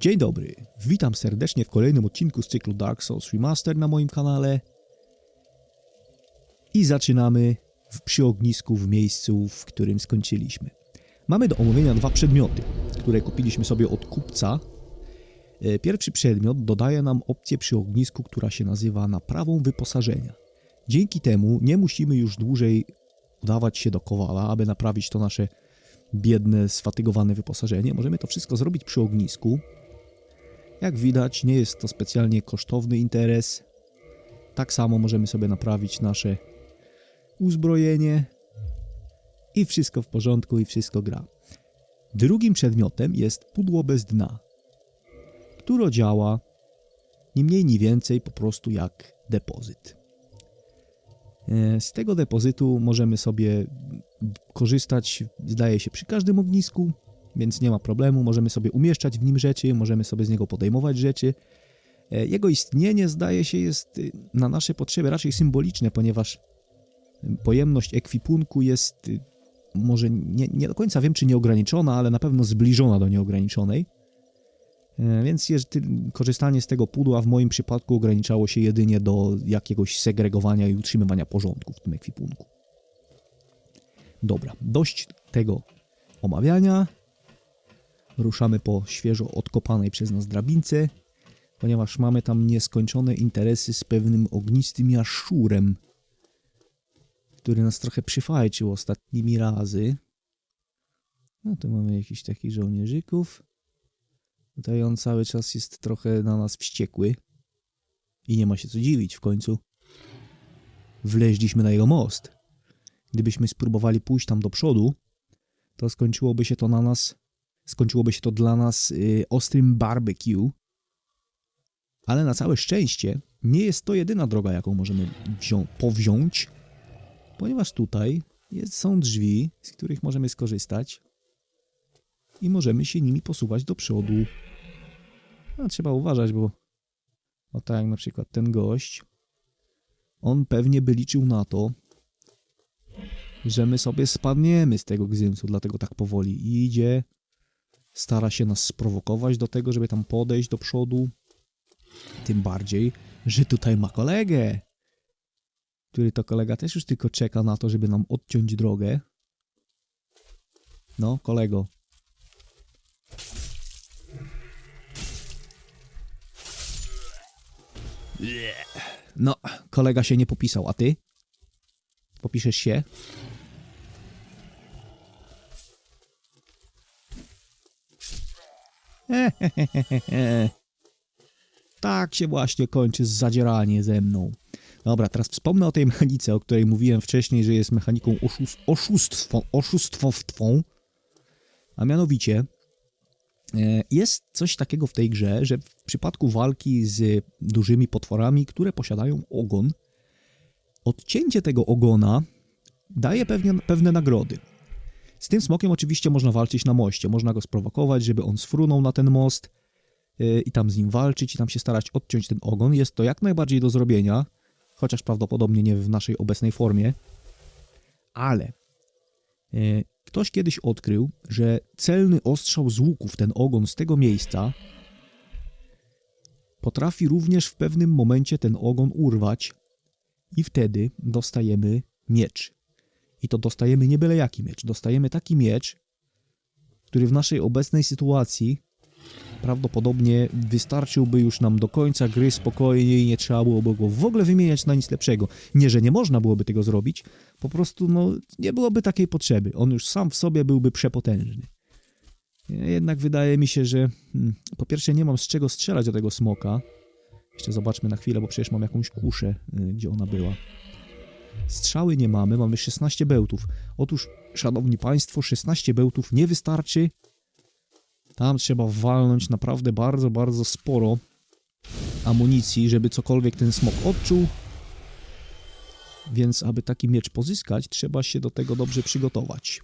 Dzień dobry, witam serdecznie w kolejnym odcinku z cyklu Dark Souls Remaster na moim kanale. I zaczynamy przy ognisku w miejscu, w którym skończyliśmy. Mamy do omówienia dwa przedmioty, które kupiliśmy sobie od kupca. E, Pierwszy przedmiot dodaje nam opcję przy ognisku, która się nazywa naprawą wyposażenia. Dzięki temu nie musimy już dłużej udawać się do kowala, aby naprawić to nasze biedne, sfatygowane wyposażenie. Możemy to wszystko zrobić przy ognisku. Jak widać, nie jest to specjalnie kosztowny interes. Tak samo możemy sobie naprawić nasze uzbrojenie i wszystko w porządku i wszystko gra. Drugim przedmiotem jest pudło bez dna, które działa ni mniej ni więcej po prostu jak depozyt. E, Z tego depozytu możemy sobie korzystać, zdaje się, przy każdym ognisku, więc nie ma problemu. Możemy sobie umieszczać w nim rzeczy, możemy sobie z niego podejmować rzeczy. E, Jego istnienie, zdaje się, jest y, na nasze potrzeby raczej symboliczne, ponieważ y, pojemność ekwipunku jest y, może nie, nie do końca wiem, czy nieograniczona, ale na pewno zbliżona do nieograniczonej. E, Więc korzystanie z tego pudła w moim przypadku ograniczało się jedynie do jakiegoś segregowania i utrzymywania porządku w tym ekwipunku. Dobra, dość tego omawiania. Ruszamy po świeżo odkopanej przez nas drabince, ponieważ mamy tam nieskończone interesy z pewnym ognistym jaszczurem, który nas trochę przyfajczył ostatnimi razy. No tu mamy jakichś takich żołnierzyków. Tutaj on cały czas jest trochę na nas wściekły. I nie ma się co dziwić, w końcu wleźliśmy na jego most. Gdybyśmy spróbowali pójść tam do przodu, to skończyłoby się to na nas, skończyłoby się to dla nas y, ostrym barbecue. Ale na całe szczęście nie jest to jedyna droga, jaką możemy wzią- powziąć, ponieważ tutaj jest, są drzwi, z których możemy skorzystać i możemy się nimi posuwać do przodu. No, trzeba uważać, bo o tak jak na przykład ten gość, on pewnie by liczył na to, że my sobie spadniemy z tego gzymsu, dlatego tak powoli idzie, stara się nas sprowokować do tego, żeby tam podejść do przodu. Tym bardziej, że tutaj ma kolegę, który to kolega też już tylko czeka na to, żeby nam odciąć drogę. No, kolego. No, kolega się nie popisał, a ty? Popiszesz się? Tak się właśnie kończy zadzieranie ze mną. Dobra, teraz wspomnę o tej mechanice, o której mówiłem wcześniej, że jest mechaniką oszust oszustwo, oszustwową. A mianowicie e, jest coś takiego w tej grze, że w przypadku walki z dużymi potworami, które posiadają ogon, odcięcie tego ogona daje pewnie, pewne nagrody. Z tym smokiem oczywiście można walczyć na moście, można go sprowokować, żeby on sfrunął na ten most yy, i tam z nim walczyć i tam się starać odciąć ten ogon. Jest to jak najbardziej do zrobienia, chociaż prawdopodobnie nie w naszej obecnej formie. Ale yy, ktoś kiedyś odkrył, że celny ostrzał z łuku w ten ogon z tego miejsca potrafi również w pewnym momencie ten ogon urwać i wtedy dostajemy miecz. I to dostajemy nie byle jaki miecz. Dostajemy taki miecz, który w naszej obecnej sytuacji prawdopodobnie wystarczyłby już nam do końca gry spokojnie i nie trzeba byłoby go w ogóle wymieniać na nic lepszego. Nie, że nie można byłoby tego zrobić, po prostu no, nie byłoby takiej potrzeby. On już sam w sobie byłby przepotężny. Jednak wydaje mi się, że hmm, po pierwsze nie mam z czego strzelać do tego smoka. Jeszcze zobaczmy na chwilę, bo przecież mam jakąś kuszę, y, gdzie ona była. Strzały nie mamy, mamy 16 bełtów. Otóż, szanowni państwo, 16 bełtów nie wystarczy. Tam trzeba walnąć naprawdę bardzo, bardzo sporo amunicji, żeby cokolwiek ten smok odczuł. Więc, aby taki miecz pozyskać, trzeba się do tego dobrze przygotować.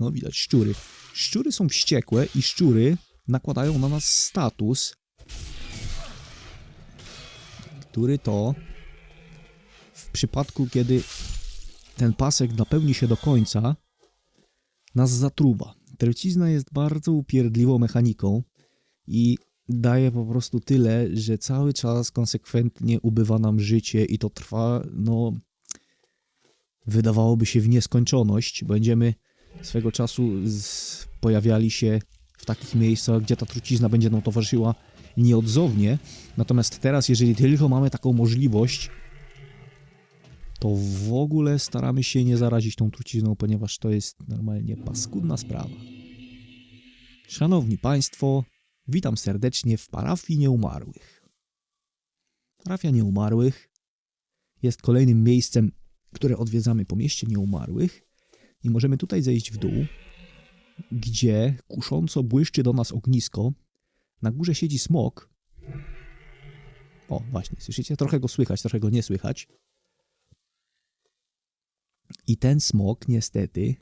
No, widać szczury. Szczury są wściekłe i szczury nakładają na nas status, który to w przypadku, kiedy ten pasek napełni się do końca, nas zatruwa. Trucizna jest bardzo upierdliwą mechaniką i daje po prostu tyle, że cały czas konsekwentnie ubywa nam życie i to trwa, no, wydawałoby się w nieskończoność. Będziemy swego czasu pojawiali się w takich miejscach, gdzie ta trucizna będzie nam towarzyszyła nieodzownie. Natomiast teraz, jeżeli tylko mamy taką możliwość, to w ogóle staramy się nie zarazić tą trucizną, ponieważ to jest normalnie paskudna sprawa. Szanowni Państwo, witam serdecznie w parafii nieumarłych. Parafia nieumarłych jest kolejnym miejscem, które odwiedzamy po mieście nieumarłych i możemy tutaj zejść w dół, gdzie kusząco błyszczy do nas ognisko. Na górze siedzi smok. O, właśnie, słyszycie? Trochę go słychać, trochę go nie słychać. I ten smok niestety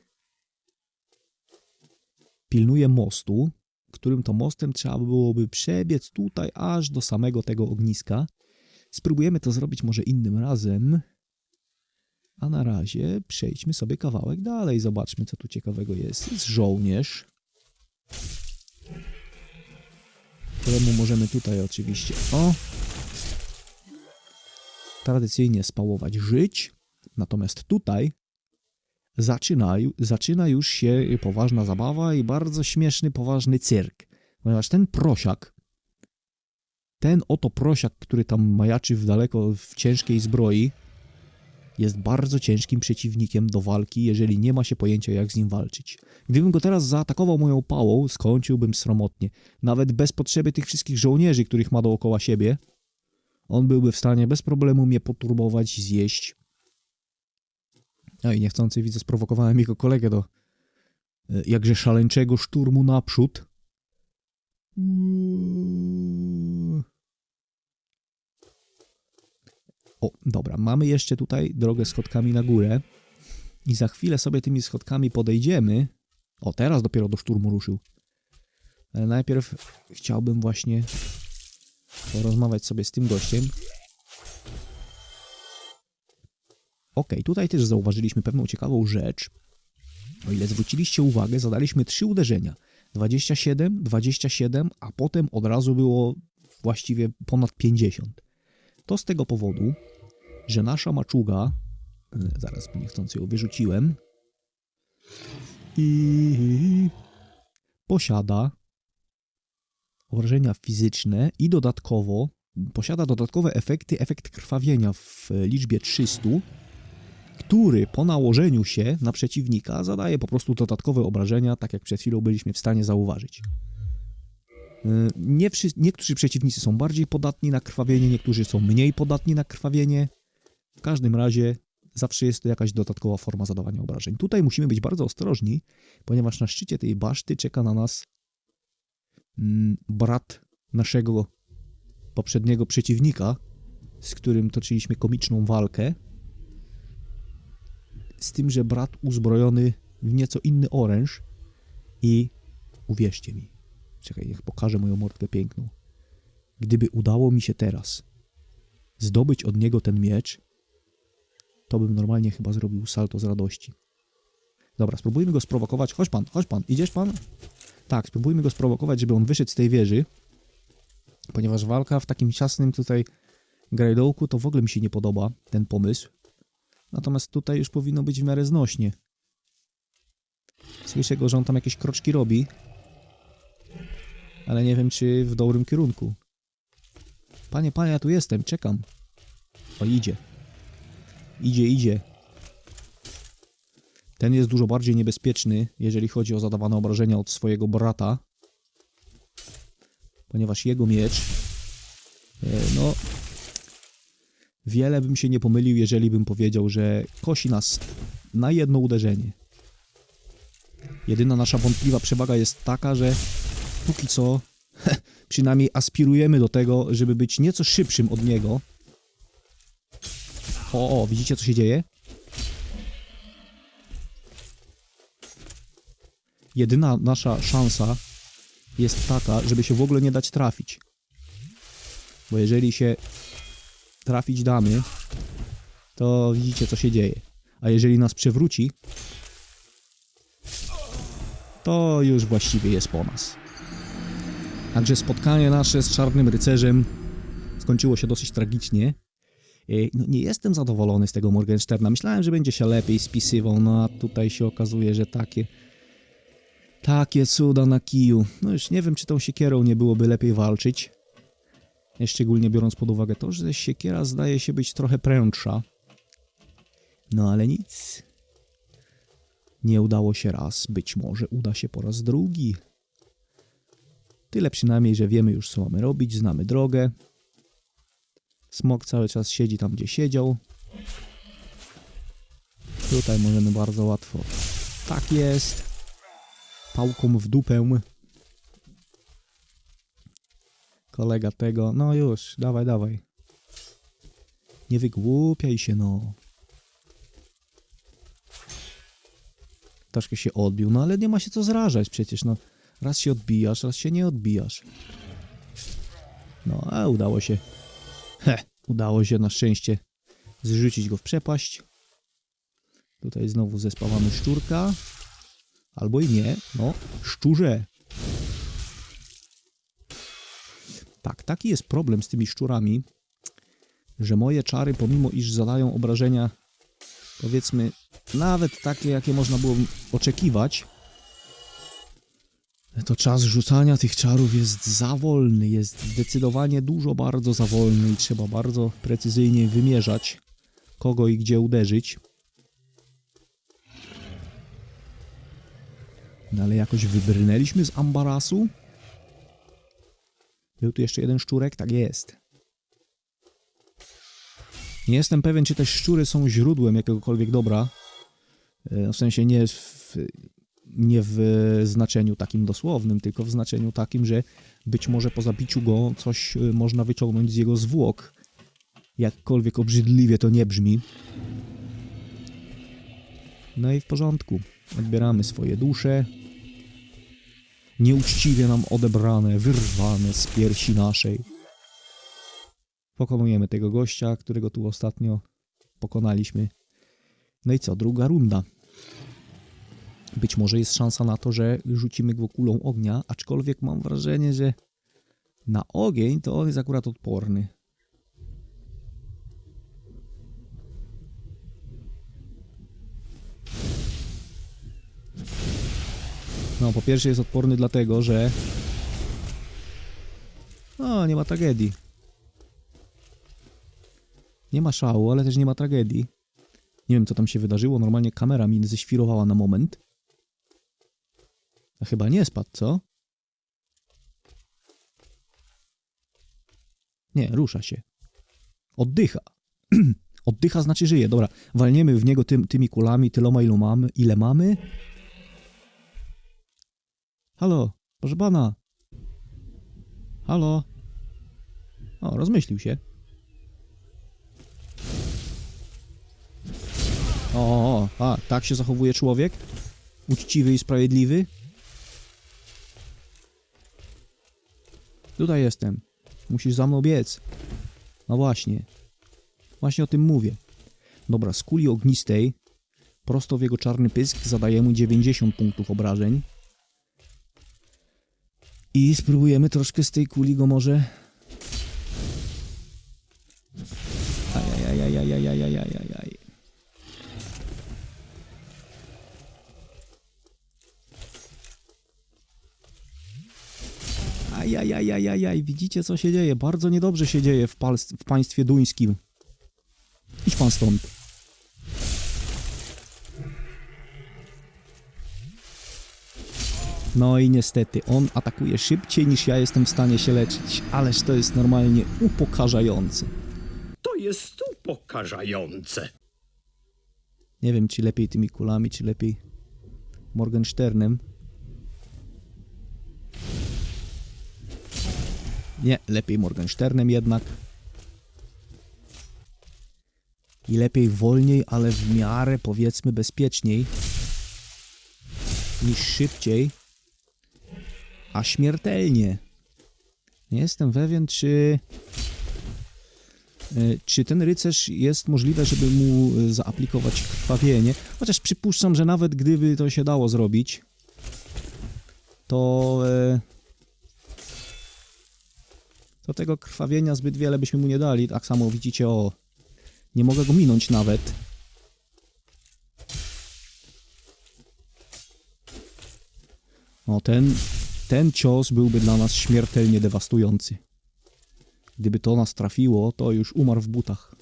pilnuje mostu, którym to mostem trzeba byłoby przebiec tutaj aż do samego tego ogniska. Spróbujemy to zrobić może innym razem. A na razie przejdźmy sobie kawałek dalej. Zobaczmy, co tu ciekawego jest. Jest żołnierz, któremu możemy tutaj oczywiście o tradycyjnie spałować żyć. Natomiast tutaj zaczyna, zaczyna już się poważna zabawa i bardzo śmieszny, poważny cyrk. Ponieważ ten prosiak, ten oto prosiak, który tam majaczy w daleko w ciężkiej zbroi, jest bardzo ciężkim przeciwnikiem do walki, jeżeli nie ma się pojęcia, jak z nim walczyć. Gdybym go teraz zaatakował moją pałą, skończyłbym sromotnie. Nawet bez potrzeby tych wszystkich żołnierzy, których ma dookoła siebie, on byłby w stanie bez problemu mnie poturbować, zjeść. No i niechcący widzę, sprowokowałem jego kolegę do e, jakże szaleńczego szturmu naprzód. O, dobra, mamy jeszcze tutaj drogę schodkami na górę i za chwilę sobie tymi schodkami podejdziemy. O, teraz dopiero do szturmu ruszył. Ale najpierw chciałbym właśnie porozmawiać sobie z tym gościem. Ok, tutaj też zauważyliśmy pewną ciekawą rzecz. O ile zwróciliście uwagę, zadaliśmy trzy uderzenia. 27, 27, a potem od razu było właściwie ponad 50. To z tego powodu, że nasza maczuga, e, zaraz niechcący ją wyrzuciłem, i posiada obrażenia fizyczne i dodatkowo posiada dodatkowe efekty, efekt krwawienia w liczbie 300, który po nałożeniu się na przeciwnika zadaje po prostu dodatkowe obrażenia, tak jak przed chwilą byliśmy w stanie zauważyć. E, nie wszy- niektórzy przeciwnicy są bardziej podatni na krwawienie, niektórzy są mniej podatni na krwawienie. W każdym razie zawsze jest to jakaś dodatkowa forma zadawania obrażeń. Tutaj musimy być bardzo ostrożni, ponieważ na szczycie tej baszty czeka na nas mm, brat naszego poprzedniego przeciwnika, z którym toczyliśmy komiczną walkę. Z tym, że brat uzbrojony w nieco inny oręż i uwierzcie mi, czekaj, niech pokażę moją mordkę piękną. Gdyby udało mi się teraz zdobyć od niego ten miecz, to bym normalnie chyba zrobił salto z radości. Dobra, spróbujmy go sprowokować. Chodź pan, chodź pan, idziesz pan? Tak, spróbujmy go sprowokować, żeby on wyszedł z tej wieży, ponieważ walka w takim ciasnym tutaj grajdołku to w ogóle mi się nie podoba, ten pomysł. Natomiast tutaj już powinno być w miarę znośnie. Słyszę go, że on tam jakieś kroczki robi, ale nie wiem, czy w dobrym kierunku. Panie, panie, ja tu jestem, czekam. O, idzie. Idzie, idzie. Ten jest dużo bardziej niebezpieczny, jeżeli chodzi o zadawane obrażenia od swojego brata. Ponieważ jego miecz... e, No... Wiele bym się nie pomylił, jeżeli bym powiedział, że kosi nas na jedno uderzenie. Jedyna nasza wątpliwa przewaga jest taka, że póki co przynajmniej aspirujemy do tego, żeby być nieco szybszym od niego. O, o, widzicie co się dzieje? Jedyna nasza szansa jest taka, żeby się w ogóle nie dać trafić. Bo jeżeli się trafić damy, to widzicie co się dzieje. A jeżeli nas przewróci, to już właściwie jest po nas. Także spotkanie nasze z Czarnym Rycerzem skończyło się dosyć tragicznie. E, No, nie jestem zadowolony z tego Morgensterna. Myślałem, że będzie się lepiej spisywał, no a tutaj się okazuje, że takie takie cuda na kiju. No już nie wiem, czy tą siekierą nie byłoby lepiej walczyć. Szczególnie biorąc pod uwagę to, że siekiera zdaje się być trochę prędsza. No ale nic. Nie udało się raz, być może uda się po raz drugi. Tyle przynajmniej, że wiemy już co mamy robić, znamy drogę. Smok cały czas siedzi tam, gdzie siedział. Tutaj możemy bardzo łatwo. Tak jest. Pałką w dupę. Kolega tego. No już, dawaj, dawaj. Nie wygłupiaj się, no. Troszkę się odbił, no ale nie ma się co zrażać przecież, no. Raz się odbijasz, raz się nie odbijasz. No, a udało się. He, udało się na szczęście zrzucić go w przepaść. Tutaj znowu zespawamy szczurka. Albo i nie. No, szczurze. Tak, taki jest problem z tymi szczurami, że moje czary, pomimo iż zadają obrażenia, powiedzmy, nawet takie, jakie można było oczekiwać, to czas rzucania tych czarów jest za wolny, jest zdecydowanie dużo bardzo za wolny i trzeba bardzo precyzyjnie wymierzać, kogo i gdzie uderzyć. No ale jakoś wybrnęliśmy z ambarasu. Był tu jeszcze jeden szczurek? Tak jest. Nie jestem pewien, czy te szczury są źródłem jakiegokolwiek dobra. E, W sensie nie w, nie w znaczeniu takim dosłownym, tylko w znaczeniu takim, że być może po zabiciu go coś e, można wyciągnąć z jego zwłok. Jakkolwiek obrzydliwie to nie brzmi. No i w porządku. Odbieramy swoje dusze. Nieuczciwie nam odebrane, wyrwane z piersi naszej. Pokonujemy tego gościa, którego tu ostatnio pokonaliśmy. No i co, druga runda. Być może jest szansa na to, że rzucimy go kulą ognia, aczkolwiek mam wrażenie, że na ogień to on jest akurat odporny. No, po pierwsze jest odporny dlatego, że... No, nie ma tragedii. Nie ma szału, ale też nie ma tragedii. Nie wiem, co tam się wydarzyło. Normalnie kamera mi ześwirowała na moment. A chyba nie spadł, co? Nie, rusza się. Oddycha. Oddycha znaczy żyje. Dobra, walniemy w niego tym, tymi kulami, tyloma ilu mamy, ile mamy. Halo, proszę pana. Halo. O, rozmyślił się. O, o, a, tak się zachowuje człowiek? Uczciwy i sprawiedliwy? Tutaj jestem. Musisz za mną biec. No właśnie. Właśnie o tym mówię. Dobra, z kuli ognistej prosto w jego czarny pysk zadaje mu 90 punktów obrażeń. I spróbujemy troszkę z tej kuli go może... Ajajajajajajajajajajaj. Ajajajajajaj, widzicie co się dzieje? Bardzo niedobrze się dzieje w, w państwie duńskim. Idź pan stąd. No i niestety, on atakuje szybciej niż ja jestem w stanie się leczyć, ależ to jest normalnie upokarzające. To jest upokarzające. Nie wiem, czy lepiej tymi kulami, czy lepiej Morgensternem. Nie, lepiej Morgensternem jednak. I lepiej wolniej, ale w miarę powiedzmy bezpieczniej niż szybciej, a śmiertelnie. Nie jestem pewien, czy E, Czy ten rycerz jest możliwe, żeby mu e, zaaplikować krwawienie? Chociaż przypuszczam, że nawet gdyby to się dało zrobić, to... E, to tego krwawienia zbyt wiele byśmy mu nie dali. Tak samo widzicie, o... Nie mogę go minąć nawet. O, ten, ten cios byłby dla nas śmiertelnie dewastujący. Gdyby to nas trafiło, to już umarł w butach.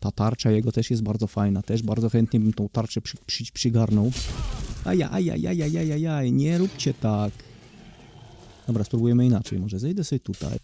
Ta tarcza jego też jest bardzo fajna. Też bardzo chętnie bym tą tarczę przy, przy, przygarnął. Ajajajajajajajaj, nie róbcie tak. Dobra, spróbujemy inaczej. Może zejdę sobie tutaj.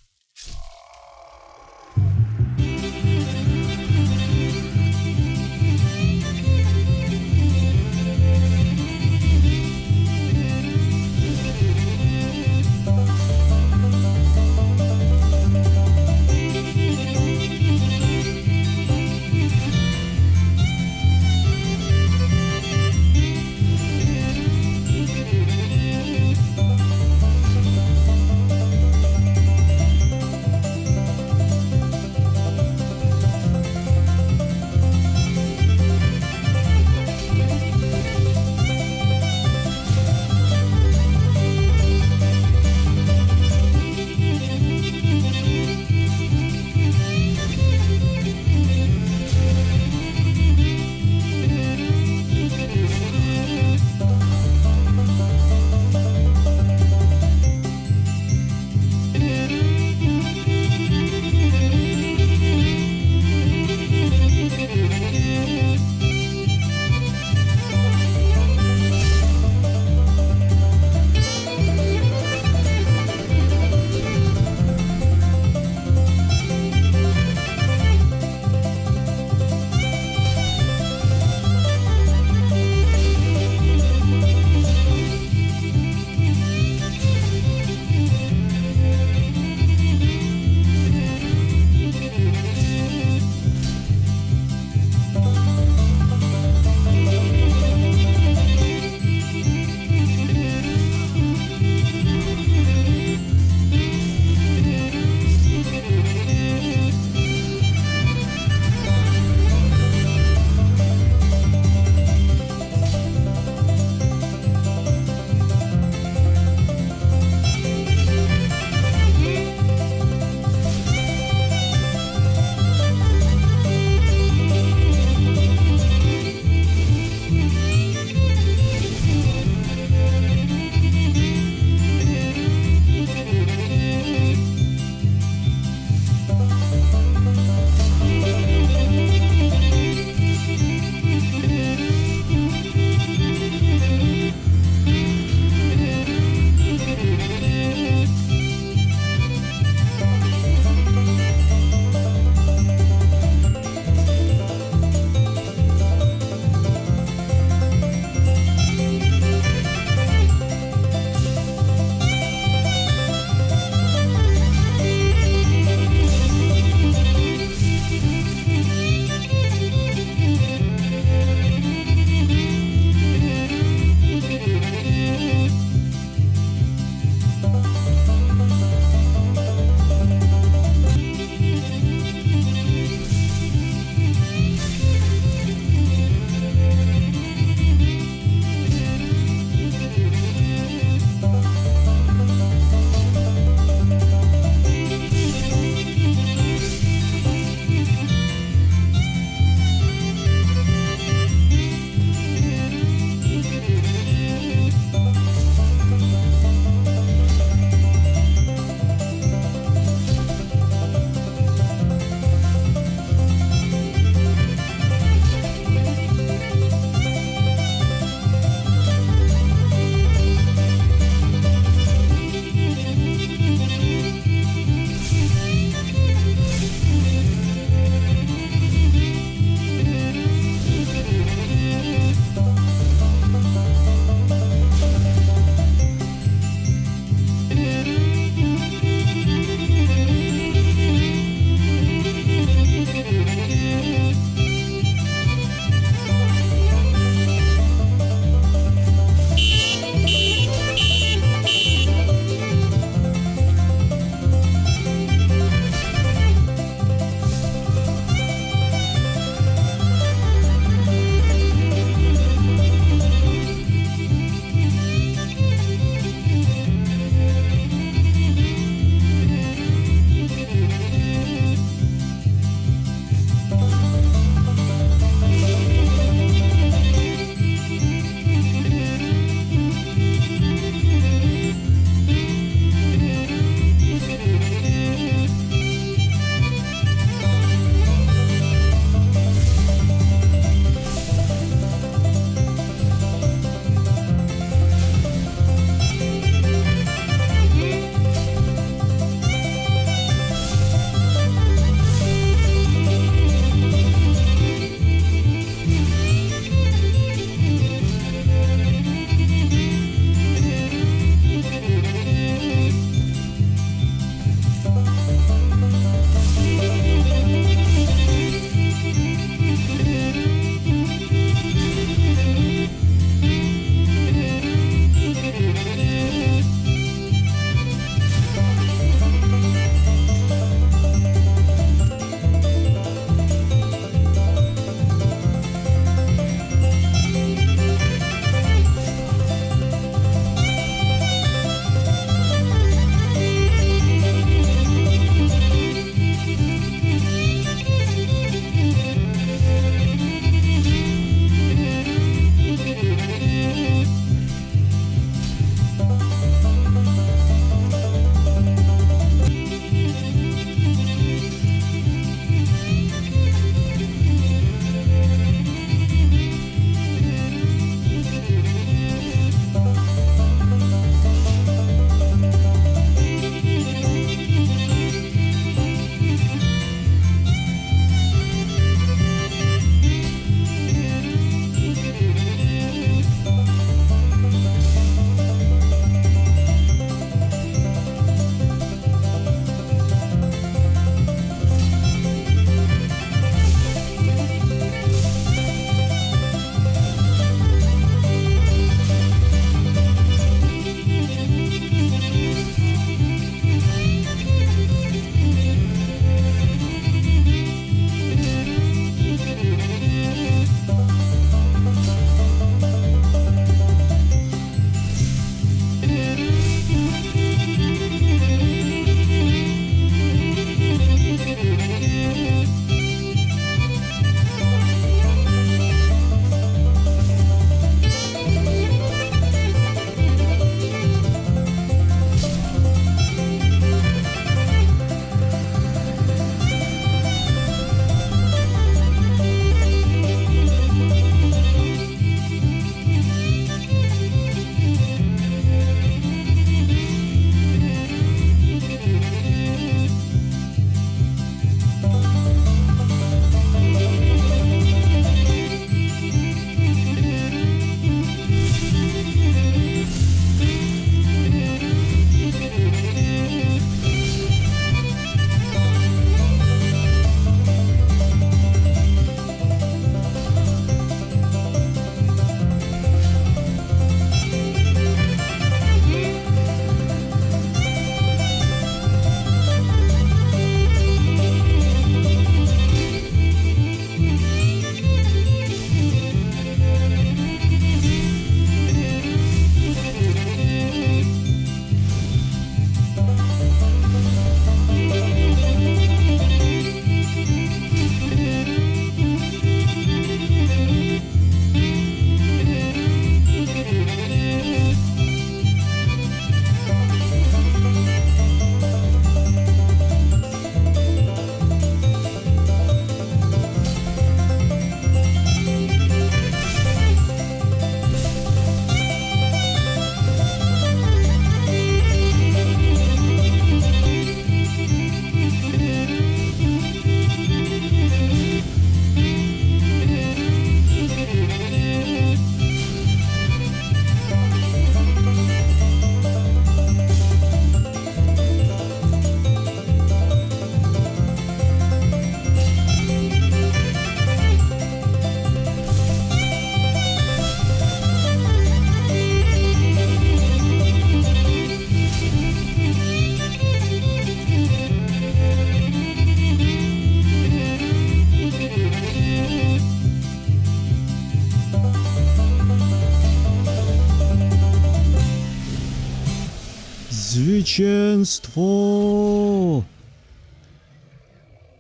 Zwycięstwo!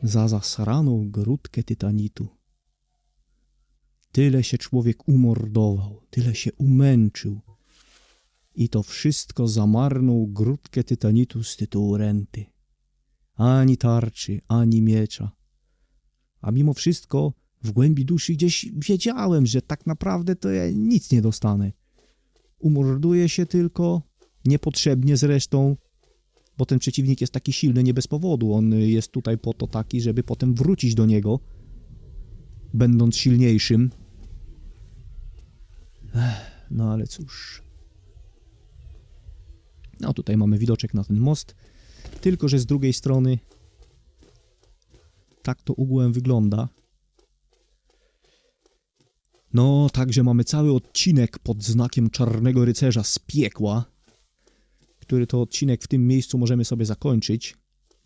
Za zasraną grudkę tytanitu. Tyle się człowiek umordował, tyle się umęczył. I to wszystko za marną grudkę tytanitu z tytułu renty. Ani tarczy, ani miecza. A mimo wszystko w głębi duszy gdzieś wiedziałem, że tak naprawdę to ja nic nie dostanę. Umorduję się tylko, niepotrzebnie zresztą, bo ten przeciwnik jest taki silny nie bez powodu. On jest tutaj po to taki, żeby potem wrócić do niego, będąc silniejszym. No ale cóż. No tutaj mamy widoczek na ten most, tylko że z drugiej strony tak to ugłem wygląda. No, także mamy cały odcinek pod znakiem Czarnego Rycerza z piekła, który to odcinek w tym miejscu możemy sobie zakończyć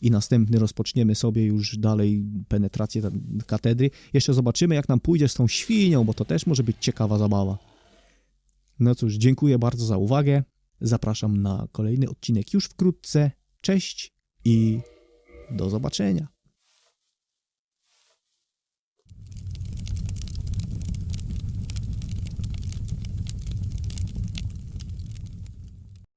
i następny rozpoczniemy sobie już dalej penetrację katedry. Jeszcze zobaczymy, jak nam pójdzie z tą świnią, bo to też może być ciekawa zabawa. No cóż, dziękuję bardzo za uwagę. Zapraszam na kolejny odcinek już wkrótce. Cześć i do zobaczenia.